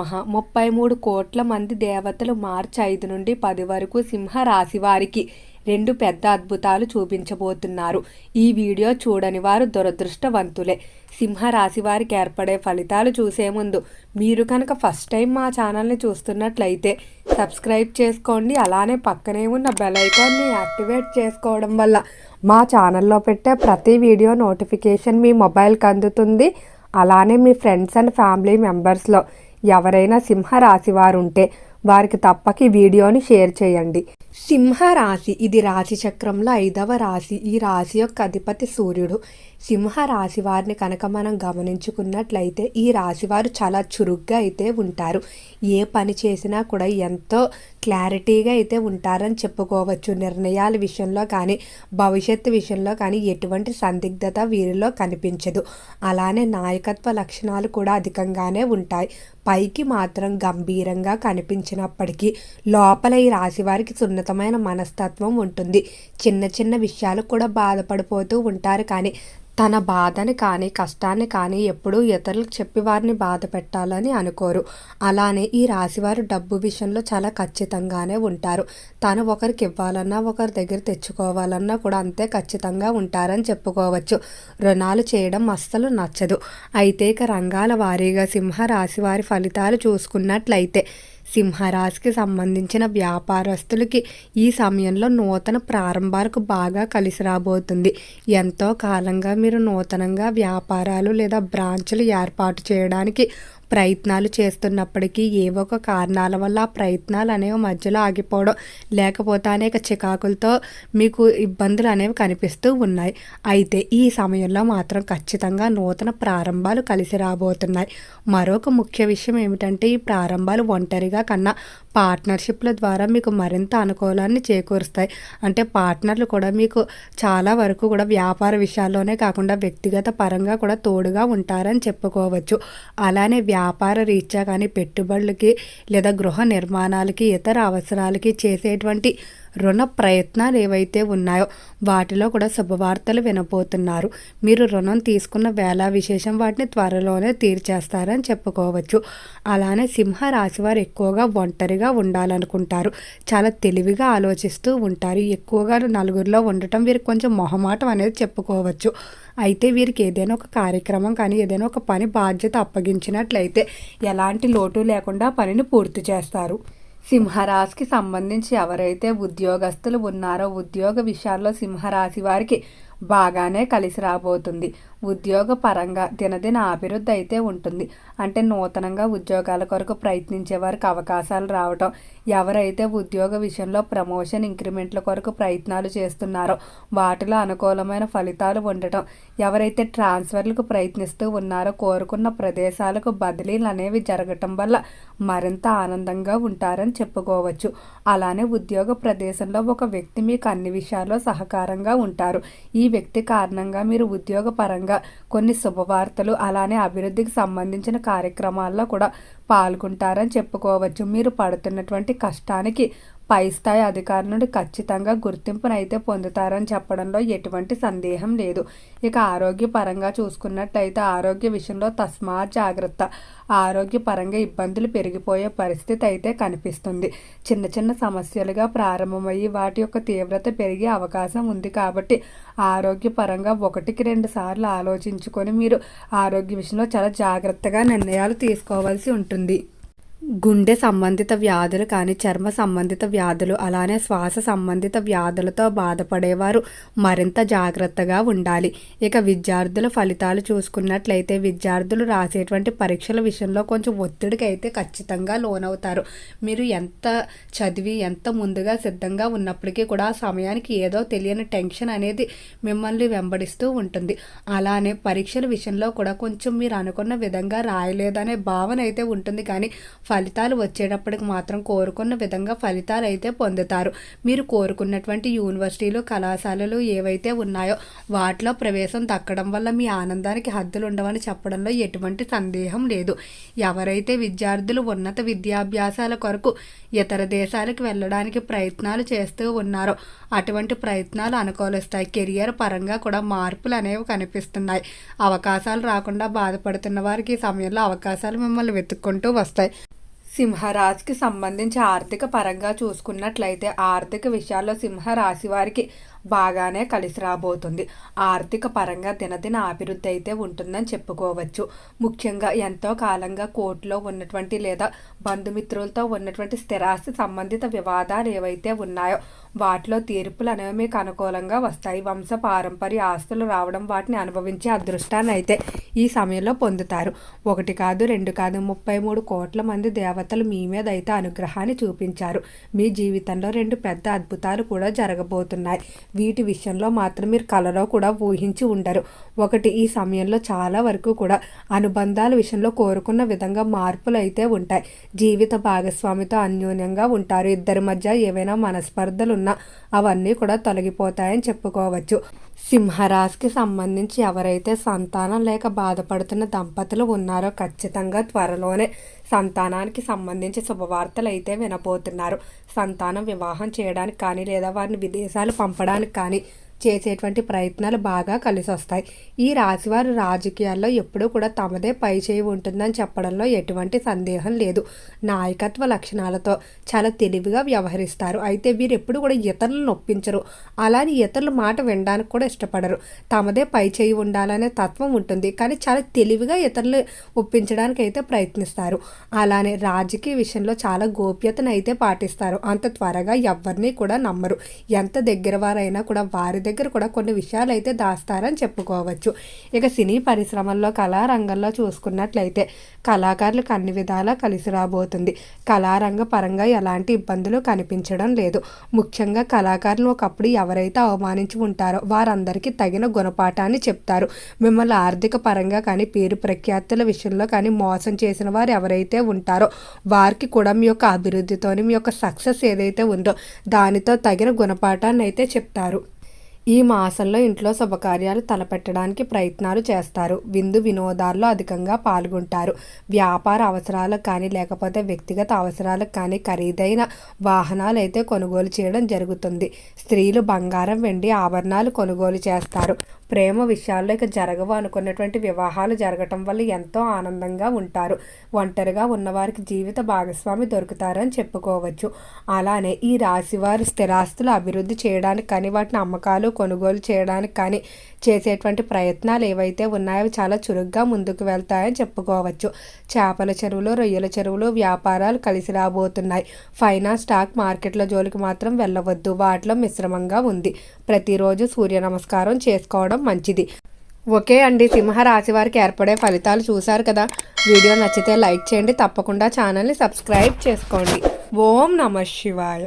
నమ. ముప్పై మూడు కోట్ల మంది దేవతలు మార్చి ఐదు నుండి పది వరకు సింహ రాశి వారికి రెండు పెద్ద అద్భుతాలు చూపించబోతున్నారు. ఈ వీడియో చూడని వారు దురదృష్టవంతులే. సింహ రాశి వారికి ఏర్పడే ఫలితాలు చూసే ముందు మీరు కనుక ఫస్ట్ టైం మా ఛానల్ని చూస్తున్నట్లయితే సబ్స్క్రైబ్ చేసుకోండి. అలానే పక్కనే ఉన్న బెల్ ఐకాన్ని యాక్టివేట్ చేసుకోవడం వల్ల మా ఛానల్లో పెట్టే ప్రతి వీడియో నోటిఫికేషన్ మీ మొబైల్కి అందుతుంది. అలానే మీ ఫ్రెండ్స్ అండ్ ఫ్యామిలీ మెంబర్స్లో ఎవరైనా సింహ వారుంటే ఉంటే వారికి తప్పక ఈ వీడియోని షేర్ చేయండి. సింహ రాశి ఇది రాశి చక్రంలో ఐదవ రాశి. ఈ రాశి యొక్క అధిపతి సూర్యుడు. సింహ రాశి వారిని కనుక మనం గమనించుకున్నట్లయితే ఈ రాశి వారు చాలా చురుగ్గా అయితే ఉంటారు. ఏ పని చేసినా కూడా ఎంతో క్లారిటీగా అయితే ఉంటారని చెప్పుకోవచ్చు. నిర్ణయాల విషయంలో కానీ భవిష్యత్తు విషయంలో కానీ ఎటువంటి సందిగ్ధత వీరిలో కనిపించదు. అలానే నాయకత్వ లక్షణాలు కూడా అధికంగానే ఉంటాయి. పైకి మాత్రం గంభీరంగా కనిపించినప్పటికీ లోపల ఈ రాశి వారికి సున్నితమైన మనస్తత్వం ఉంటుంది. చిన్న చిన్న విషయాలు కూడా బాధపడిపోతూ ఉంటారు కానీ తన బాధని కానీ కష్టాన్ని కానీ ఎప్పుడూ ఇతరులకు చెప్పి వారిని బాధ పెట్టాలని అనుకోరు. అలానే ఈ రాశివారు డబ్బు విషయంలో చాలా ఖచ్చితంగానే ఉంటారు. తను ఒకరికి ఇవ్వాలన్నా ఒకరి దగ్గర తెచ్చుకోవాలన్నా కూడా అంతే ఖచ్చితంగా ఉంటారని చెప్పుకోవచ్చు. రుణాలు చేయడం అస్సలు నచ్చదు. అయితే ఇక రంగాల వారీగా సింహ రాశి వారి ఫలితాలు చూసుకున్నట్లయితే సింహరాశికి సంబంధించిన వ్యాపారస్తులకి ఈ సమయంలో నూతన ప్రారంభాలకు బాగా కలిసి రాబోతుంది. ఎంతో కాలంగా మీరు నూతనంగా వ్యాపారాలు లేదా బ్రాంచులు ఏర్పాటు చేయడానికి ప్రయత్నాలు చేస్తున్నప్పటికీ ఏవో ఒక కారణాల వల్ల ఆ ప్రయత్నాలు అనేవి మధ్యలో ఆగిపోవడం లేకపోతే అనేక చికాకులతో మీకు ఇబ్బందులు అనేవి కనిపిస్తూ ఉన్నాయి. అయితే ఈ సమయంలో మాత్రం ఖచ్చితంగా నూతన ప్రారంభాలు కలిసి రాబోతున్నాయి. మరొక ముఖ్య విషయం ఏమిటంటే ఈ ప్రారంభాలు ఒంటరిగా కన్నా పార్ట్నర్షిప్ల ద్వారా మీకు మరింత అనుకూలాన్ని చేకూరుస్తాయి. అంటే పార్ట్నర్లు కూడా మీకు చాలా వరకు కూడా వ్యాపార విషయాల్లోనే కాకుండా వ్యక్తిగత పరంగా కూడా తోడుగా ఉంటారని చెప్పుకోవచ్చు. అలానే వ్యాపార రీత్యా కానీ పెట్టుబడులకి లేదా గృహ నిర్మాణాలకి ఇతర అవసరాలకి చేసేటువంటి రుణ ప్రయత్నాలు ఏవైతే ఉన్నాయో వాటిలో కూడా శుభవార్తలు వినబోతున్నారు. మీరు రుణం తీసుకున్న వేళ విశేషం వాటిని త్వరలోనే తీర్చేస్తారని చెప్పుకోవచ్చు. అలానే సింహ రాశి వారు ఎక్కువగా ఒంటరిగా ఉండాలనుకుంటారు. చాలా తెలివిగా ఆలోచిస్తూ ఉంటారు. ఎక్కువగా నలుగురిలో ఉండటం వీరికి కొంచెం మొహమాటం అనేది చెప్పుకోవచ్చు. అయితే వీరికి ఏదైనా ఒక కార్యక్రమం కానీ ఏదైనా ఒక పని బాధ్యత అప్పగించినట్లయితే ఎలాంటి లోటు లేకుండా పనిని పూర్తి చేస్తారు. సింహరాశికి సంబంధించి ఎవరైతే ఉద్యోగస్తులు ఉన్నారో ఉద్యోగ విషయాల్లో సింహరాశి వారికి బాగానే కలిసి రాబోతుంది. ఉద్యోగ పరంగా దినదిన అభివృద్ధి అయితే ఉంటుంది. అంటే నూతనంగా ఉద్యోగాల కొరకు ప్రయత్నించే వారికి అవకాశాలు రావటం. ఎవరైతే ఉద్యోగ విషయంలో ప్రమోషన్ ఇంక్రిమెంట్ల కొరకు ప్రయత్నాలు చేస్తున్నారో వాటిలో అనుకూలమైన ఫలితాలు ఉండటం. ఎవరైతే ట్రాన్స్ఫర్లకు ప్రయత్నిస్తూ ఉన్నారో కోరుకున్న ప్రదేశాలకు బదిలీలు అనేవి జరగటం వల్ల మరింత ఆనందంగా ఉంటారని చెప్పుకోవచ్చు. అలానే ఉద్యోగ ప్రదేశంలో ఒక వ్యక్తి మీకు అన్ని విషయాల్లో సహకారంగా ఉంటారు. ఈ వ్యక్తి కారణంగా మీరు ఉద్యోగపరంగా కొన్ని శుభవార్తలు అలానే అభివృద్ధికి సంబంధించిన కార్యక్రమాల్లో కూడా పాల్గొంటారని చెప్పుకోవచ్చు. మీరు పడుతున్నటువంటి కష్టానికి పై స్థాయి అధికారులను నుండి ఖచ్చితంగా గుర్తింపునైతే పొందుతారని చెప్పడంలో ఎటువంటి సందేహం లేదు. ఇక ఆరోగ్యపరంగా చూసుకున్నట్లయితే ఆరోగ్య విషయంలో తస్మాత్ జాగ్రత్త. ఆరోగ్యపరంగా ఇబ్బందులు పెరిగిపోయే పరిస్థితి అయితే కనిపిస్తుంది. చిన్న చిన్న సమస్యలుగా ప్రారంభమయ్యి వాటి యొక్క తీవ్రత పెరిగే అవకాశం ఉంది కాబట్టి ఆరోగ్యపరంగా ఒకటికి రెండు సార్లు ఆలోచించుకొని మీరు ఆరోగ్య విషయంలో చాలా జాగ్రత్తగా నిర్ణయాలు తీసుకోవాల్సి ఉంటుంది. గుండె సంబంధిత వ్యాధులు కానీ చర్మ సంబంధిత వ్యాధులు అలానే శ్వాస సంబంధిత వ్యాధులతో బాధపడేవారు మరింత జాగ్రత్తగా ఉండాలి. ఇక విద్యార్థుల ఫలితాలు చూసుకున్నట్లయితే విద్యార్థులు రాసేటువంటి పరీక్షల విషయంలో కొంచెం ఒత్తిడికి అయితే ఖచ్చితంగా లోనవుతారు. మీరు ఎంత చదివి ఎంత ముందుగా సిద్ధంగా ఉన్నప్పటికీ కూడా ఆ సమయానికి ఏదో తెలియని టెన్షన్ అనేది మిమ్మల్ని వెంబడిస్తూ ఉంటుంది. అలానే పరీక్షల విషయంలో కూడా కొంచెం మీరు అనుకున్న విధంగా రాయలేదనే భావన అయితే ఉంటుంది. కానీ ఫలితాలు వచ్చేటప్పటికి మాత్రం కోరుకున్న విధంగా ఫలితాలు అయితే పొందుతారు. మీరు కోరుకున్నటువంటి యూనివర్సిటీలు కళాశాలలు ఏవైతే ఉన్నాయో వాటిలో ప్రవేశం దక్కడం వల్ల మీ ఆనందానికి హద్దులు ఉండవని చెప్పడంలో ఎటువంటి సందేహం లేదు. ఎవరైతే విద్యార్థులు ఉన్నత విద్యాభ్యాసాల కొరకు ఇతర దేశాలకు వెళ్ళడానికి ప్రయత్నాలు చేస్తూ ఉన్నారో అటువంటి ప్రయత్నాలు అనుకూలిస్తాయి. కెరియర్ పరంగా కూడా మార్పులు అనేవి కనిపిస్తున్నాయి. అవకాశాలు రాకుండా బాధపడుతున్న వారికి ఈ సమయంలో అవకాశాలు మిమ్మల్ని వెతుక్కుంటూ వస్తాయి. సింహరాశికి సంబంధించి ఆర్థిక పరంగా చూసుకున్నట్లయితే ఆర్థిక విషయాల్లో సింహరాశి వారికి బాగానే కలిసి రాబోతుంది. ఆర్థిక పరంగా దినదిన అభివృద్ధి అయితే ఉంటుందని చెప్పుకోవచ్చు. ముఖ్యంగా ఎంతో కాలంగా కోర్టులో ఉన్నటువంటి లేదా బంధుమిత్రులతో ఉన్నటువంటి స్థిరాస్తి సంబంధిత వివాదాలు ఏవైతే ఉన్నాయో వాటిలో తీర్పులు అనేవి మీకు అనుకూలంగా వస్తాయి. వంశ పారంపర్య ఆస్తులు రావడం వాటిని అనుభవించే అదృష్టాన్ని అయితే ఈ సమయంలో పొందుతారు. ఒకటి కాదు రెండు కాదు ముప్పై మూడు కోట్ల మంది దేవతలు మీ మీద అయితే అనుగ్రహాన్ని చూపించారు. మీ జీవితంలో రెండు పెద్ద అద్భుతాలు కూడా జరగబోతున్నాయి. వీటి విషయంలో మాత్రం మీరు కలలో కూడా ఊహించి ఉండరు. ఒకటి ఈ సమయంలో చాలా వరకు కూడా అనుబంధాల విషయంలో కోరుకున్న విధంగా మార్పులు అయితే ఉంటాయి. జీవిత భాగస్వామితో అన్యోన్యంగా ఉంటారు. ఇద్దరి మధ్య ఏవైనా మనస్పర్ధలు ఉన్న అవన్నీ కూడా తొలగిపోతాయని చెప్పుకోవచ్చు. సింహరాశికి సంబంధించి ఎవరైతే సంతానం లేక బాధపడుతున్న దంపతులు ఉన్నారో ఖచ్చితంగా త్వరలోనే సంతానానికి సంబంధించి శుభవార్తలు అయితే వినబోతున్నారు. సంతానం వివాహం చేయడానికి కానీ లేదా వారిని విదేశాలు పంపడానికి కానీ చేసేటువంటి ప్రయత్నాలు బాగా కలిసి వస్తాయి ఈ రాశివారు రాజకీయాల్లో ఎప్పుడూ కూడా తమదే పై చేయి ఉంటుందని చెప్పడంలో ఎటువంటి సందేహం లేదు. నాయకత్వ లక్షణాలతో చాలా తెలివిగా వ్యవహరిస్తారు. అయితే వీరు ఎప్పుడు కూడా ఇతరులను నొప్పించరు. అలానే ఇతరుల మాట వినడానికి కూడా ఇష్టపడరు. తమదే పై చేయి ఉండాలనే తత్వం ఉంటుంది. కానీ చాలా తెలివిగా ఇతరులు ఒప్పించడానికి అయితే ప్రయత్నిస్తారు. అలానే రాజకీయ విషయంలో చాలా గోప్యతను అయితే పాటిస్తారు. అంత త్వరగా ఎవరిని కూడా నమ్మరు. ఎంత దగ్గర వారైనా కూడా వారి దగ్గర కూడా కొన్ని విషయాలు అయితే దాస్తారని చెప్పుకోవచ్చు. ఇక సినీ పరిశ్రమల్లో కళారంగంలో చూసుకున్నట్లయితే కళాకారులకు అన్ని విధాలా కలిసి రాబోతుంది. కళారంగ పరంగా ఎలాంటి ఇబ్బందులు కనిపించడం లేదు. ముఖ్యంగా కళాకారులు ఒకప్పుడు ఎవరైతే అవమానించి ఉంటారో వారందరికీ తగిన గుణపాఠాన్ని చెప్తారు. మిమ్మల్ని ఆర్థిక పరంగా కానీ పేరు ప్రఖ్యాతుల విషయంలో కానీ మోసం చేసిన వారు ఎవరైతే ఉంటారో వారికి కూడా మీ యొక్క అభివృద్ధితోని మీ యొక్క సక్సెస్ ఏదైతే ఉందో దానితో తగిన గుణపాఠాన్ని అయితే చెప్తారు. ఈ మాసంలో ఇంట్లో శుభకార్యాలు తలపెట్టడానికి ప్రయత్నాలు చేస్తారు. విందు వినోదాల్లో అధికంగా పాల్గొంటారు. వ్యాపార అవసరాలకు కానీ లేకపోతే వ్యక్తిగత అవసరాలకు కానీ ఖరీదైన వాహనాలు అయితే కొనుగోలు చేయడం జరుగుతుంది. స్త్రీలు బంగారం వెండి ఆభరణాలు కొనుగోలు చేస్తారు. ప్రేమ విషయాల్లో ఇక జరగవు అనుకున్నటువంటి వివాహాలు జరగటం వల్ల ఎంతో ఆనందంగా ఉంటారు. ఒంటరిగా ఉన్నవారికి జీవిత భాగస్వామి దొరుకుతారని చెప్పుకోవచ్చు. అలానే ఈ రాశివారు స్థిరాస్తులు అభివృద్ధి చేయడానికి కానీ వాటిని అమ్మకాలు కొనుగోలు చేయడానికి కానీ చేసేటువంటి ప్రయత్నాలు ఏవైతే ఉన్నాయో చాలా చురుగ్గా ముందుకు వెళ్తాయని చెప్పుకోవచ్చు. చేపల చెరువులు రొయ్యల చెరువులు వ్యాపారాలు కలిసి రాబోతున్నాయి. ఫైనాన్స్ స్టాక్ మార్కెట్ల జోలికి మాత్రం వెళ్ళవద్దు. వాటిలో మిశ్రమంగా ఉంది. ప్రతిరోజు సూర్య నమస్కారం చేసుకోవడం మంచిది. ఓకే అండి. సింహరాశి వారికి ఏర్పడే ఫలితాలు చూశారు కదా? వీడియో నచ్చితే లైక్ చేయండి. తప్పకుండా ఛానల్ని సబ్స్క్రైబ్ చేసుకోండి. ఓం నమ శివాయ.